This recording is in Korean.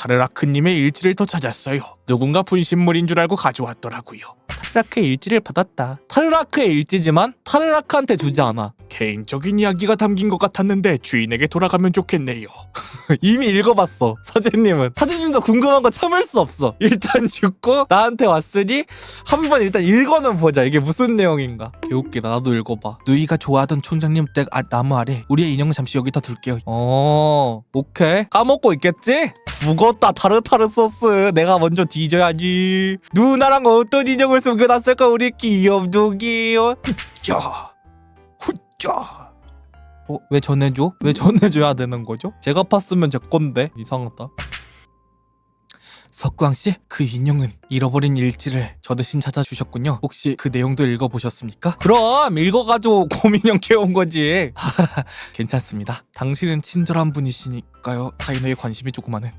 타르라크님의 일지를 더 찾았어요. 누군가 분신물인 줄 알고 가져왔더라고요. 타르라크의 일지를 받았다. 타르라크의 일지지만 타르라크한테 주지 않아. 개인적인 이야기가 담긴 것 같았는데 주인에게 돌아가면 좋겠네요. 이미 읽어봤어. 사제님은 사제님도 궁금한 거 참을 수 없어. 일단 죽고 나한테 왔으니 한번 일단 읽어는 보자. 이게 무슨 내용인가? 개웃기다. 나도 읽어봐. 누이가 좋아하던 촌장님 댁 아- 나무 아래 우리의 인형 잠시 여기다 둘게요. 어, 오케이. 까먹고 있겠지? 죽었다 타르타르 소스 내가 먼저 뒤져야지 누나랑 어떤 인형을 숨겨놨을까 우리 귀염둥이요 야 후짜 어? 왜 전해줘? 왜 전해줘야 되는 거죠? 제가 팠으면 제 건데 이상하다 석광 씨, 그 인형은 잃어버린 일지를 저 대신 찾아주셨군요. 혹시 그 내용도 읽어보셨습니까? 그럼 읽어가지고 곰인형 캐온 거지. 괜찮습니다. 당신은 친절한 분이시니까요. 타인에게 관심이 많은